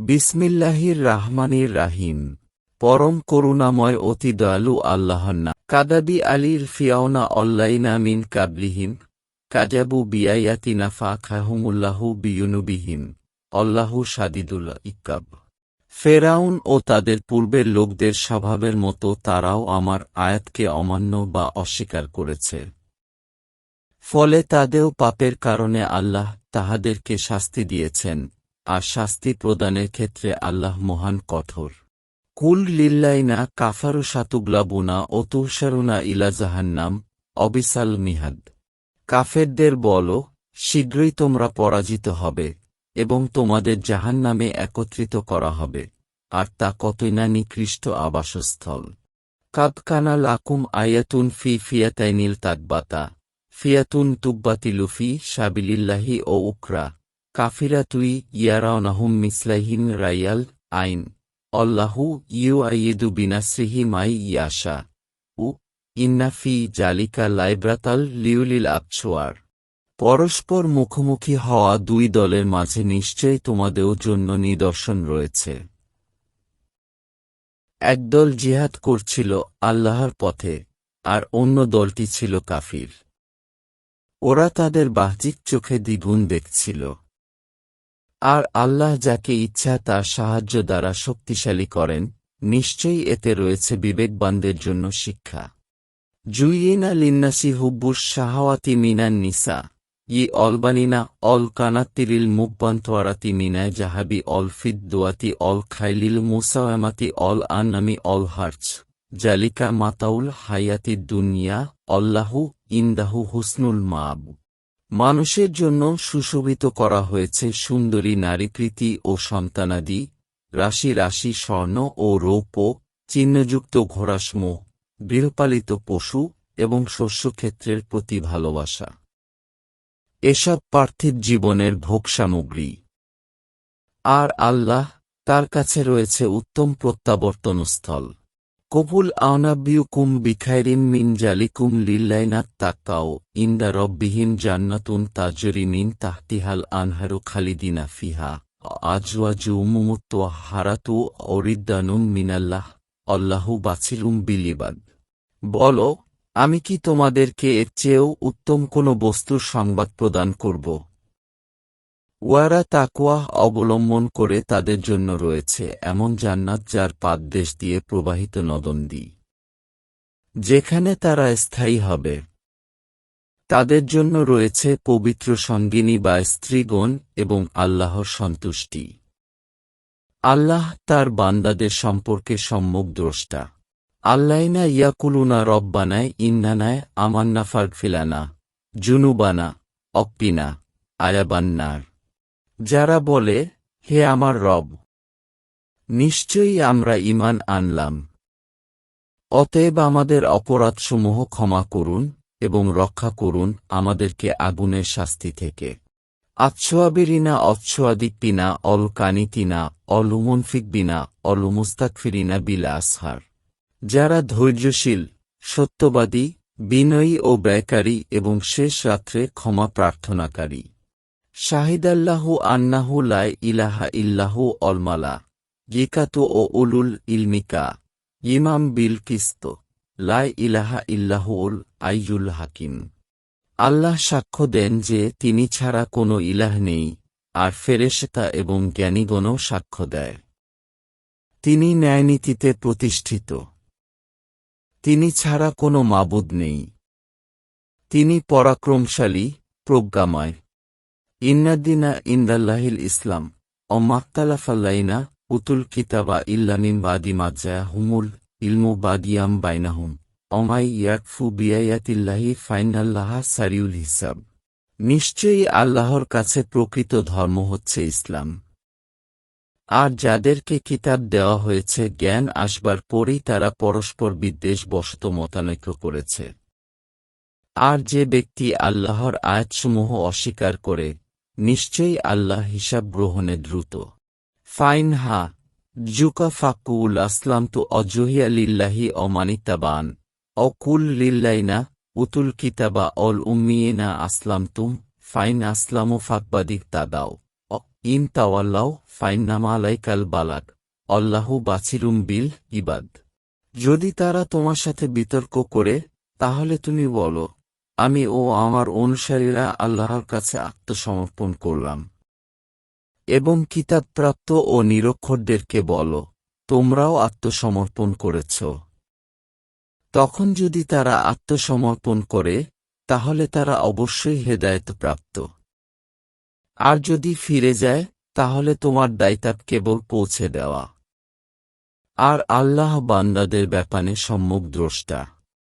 বিসমিল্লাহির রাহমানির রাহিম পরম করুণাময় অতি দয়ালু আল্লাহর নাম। কাদাবি আলীর ফিয়াওনা অল্লাইনা মিন কাবলিহিম। কাজাবু বিয়াইয়াতিনা ফা খাহুমুল্লাহু বিয়ুনুবিহিম। অল্লাহু সাদিদুল ইকাব ফেরাউন ও তাদের পূর্বের লোকদের স্বভাবের মতো তারাও আমার আয়াতকে অমান্য বা অস্বীকার করেছে। ফলে তাদেরও পাপের কারণে আল্লাহ তাহাদেরকে শাস্তি দিয়েছেন। আর শাস্তি প্রদানের ক্ষেত্রে আল্লাহ মহান কঠোর। কুল লিল্লাইনা কাফারু সাতুগলাবুনা ও তুষারুনা ইলা জাহান্নাম, অবিসাল মিহাদ। কাফেরদের বল, শীঘ্রই তোমরা পরাজিত হবে এবং তোমাদের জাহান্নামে একত্রিত করা হবে, আর তা কতই না নিকৃষ্ট আবাসস্থল। কাদকানা লাকুম আয়াতুন ফি ফিয়াতাইনিল তাকবাতা ফিয়াতুন তুব্বাতিলুফি সাবিলিল্লাহি ও উকরা। কাফিরা তুই ইয়ারাউনাহুম মিসলাহিন রাইয়াল আইন। অল্লাহু ইউ আইয়েদু বিনাসরিহি মাই ইয়াশা। উ ইন্নাফি জালিকা লাইব্রাতাল লিউলিল আবছোয়ার। পরস্পর মুখোমুখি হওয়া দুই দলের মাঝে নিশ্চয়ই তোমাদেরও জন্য নিদর্শন রয়েছে। একদল জিহাদ করছিল আল্লাহর পথে, আর অন্য দলটি ছিল কাফির। ওরা তাদের বাহ্যিক চোখে দ্বিগুণ দেখছিল। আর আল্লাহ যাকে ইচ্ছা তার সাহায্য দ্বারা শক্তিশালী করেন, নিশ্চয়ই এতে রয়েছে বিবেকবানদের জন্য শিক্ষা। জুইয়েনা লিন্নাসি হুব্বুর শাহাওয়াতি মিনান নিসা, ই অলবানিনা অল কানাত্তিরিল মুব্বান্তোয়ারাতি মিনায় জাহাবি অল ফিদ্দোয়াতি অল খাইলিল মুসাওয়ামাতি অল আনামি অল হার্চ জালিকা মাতাউল হায়াতি দুনিয়া অল্লাহু ইন্দাহু হুসনুল মাব। মানুষের জন্য সুশোভিত করা হয়েছে সুন্দরী নারীকৃতি ও সন্তানাদি, রাশি রাশি স্বর্ণ ও রৌপ্য, চিহ্নযুক্ত ঘোড়াসমূহ, গৃহপালিত পশু এবং শস্যক্ষেত্রের প্রতি ভালোবাসা। এসব পার্থিব জীবনের ভোগ সামগ্রী আর আল্লাহ তার কাছে রয়েছে উত্তম প্রত্যাবর্তনস্থল। কবুল আওনাবিউকুম বিখাইরিম মিন জালিকুম লিল্লাইনাত তাকাও ইন্দা রব্বিহিম জান্নাতুন তাজরি মিন তাহতিহাল আনহারু খালিদিনা ফিহা আজওয়াজু মুমুত্ত হারাতু অরিদ্দানুম মিনাল্লাহ অল্লাহু বাছিলুম বিলিবাদ। বল, আমি কি তোমাদেরকে এর চেয়েও উত্তম কোনো বস্তুর সংবাদ প্রদান করব? ওয়ারা তাকুয়া অবলম্বন করে তাদের জন্য রয়েছে এমন জান্নাত যার পাদদেশ দিয়ে প্রবাহিত নদন্দী। যেখানে তারা স্থায়ী হবে। তাদের জন্য রয়েছে পবিত্র সঙ্গিনী বা স্ত্রীগণ এবং আল্লাহর সন্তুষ্টি। আল্লাহ তার বান্দাদের সম্পর্কে সম্মুখ দ্রষ্টা। আল্লাইনা ইয়াকুলুনা রব্বানায় ইন্নানায় আমান্না ফারফিলানা জুনুবানা অপ্পিনা আয়াবান্নার। যারা বলে, হে আমার রব, নিশ্চয়ই আমরা ইমান আনলাম। অতএব আমাদের অপরাধসমূহ ক্ষমা করুন এবং রক্ষা করুন আমাদেরকে আগুনের শাস্তি থেকে। আচ্ছোয়াবিরিনা অচ্ছোয়াদিপিনা অল কানিতিনা অলুমনফিকবিনা, অলুমুস্তাকফিরিনা বিল আসহার। যারা ধৈর্যশীল, সত্যবাদী, বিনয়ী ও ব্যয়কারী এবং শেষ রাত্রে ক্ষমা প্রার্থনাকারী। শাহিদাল্লাহু আন্নাহু লাই ইলাহা ইল্লাহু অলমালা, গিকাতু ও উলুল ইলমিকা, ইমাম বিল কিস্ত লাই ইলাহা ইল্লাহুল আইজুল হাকিম। আল্লাহ সাক্ষ্য দেন যে তিনি ছাড়া কোনো ইলাহ নেই, আর ফেরেশতা এবং জ্ঞানীগণও সাক্ষ্য দেয়। তিনি ন্যায়নীতিতে প্রতিষ্ঠিত। তিনি ছাড়া কোনো মাবুদ নেই। তিনি পরাক্রমশালী, প্রজ্ঞাময়। ইন্নাদ্দিনা ইন্দাল্লাহিল ইসলাম, অমাক্তালাফাল্লাইনা উতুল কিতাবা ইল্লামিম বাদি মাজ্জায়া হুমুল ইলমু বাদিয়াম বাইনাহুম, অমাই ইয়াকফু বিয়ায়াতিল্লাহি ফাইনাল্লাহা সারিউল হিসাব। নিশ্চয়ই আল্লাহর কাছে প্রকৃত ধর্ম হচ্ছে ইসলাম। আর যাদেরকে কিতাব দেওয়া হয়েছে, জ্ঞান আসবার পরেই তারা পরস্পর বিদ্বেষ বশত মতানৈক্য করেছে। আর যে ব্যক্তি আল্লাহর আয়াতসমূহ অস্বীকার করে নিশ্চয়ই আল্লাহ হিসাব গ্রহণে দ্রুত। ফাইন হা, জুকা ফাকুল আসলাম তো অজহিয়া লিল্লাহি অমানিতাবান। অকুল লিল্লাইনা, উতুল কিতাবা অল উম্মিয়েনা আসলাম তুম, ফাইন আসলামু ফাকবাদিক তাদাও। ইন তাওয়াল্লাও ফাইন্নামা আলাইকাল বালাদ। অল্লাহু বাছিরুম বিল ইবাদ। যদি তারা তোমার সাথে বিতর্ক করে, তাহলে তুমি বলো আমি ও আমার অনুসারীরা আল্লাহর কাছে আত্মসমর্পণ করলাম। এবং কিতাবপ্রাপ্ত ও নিরক্ষরদেরকে বলো, তোমরাও আত্মসমর্পণ করেছ। তখন যদি তারা আত্মসমর্পণ করে, তাহলে তারা অবশ্যই হেদায়তপ্রাপ্ত। আর যদি ফিরে যায়, তাহলে তোমার দায়িত্ব কেবল পৌঁছে দেওয়া। আর আল্লাহ বান্দাদের ব্যাপারে সম্মুখ দ্রষ্টা।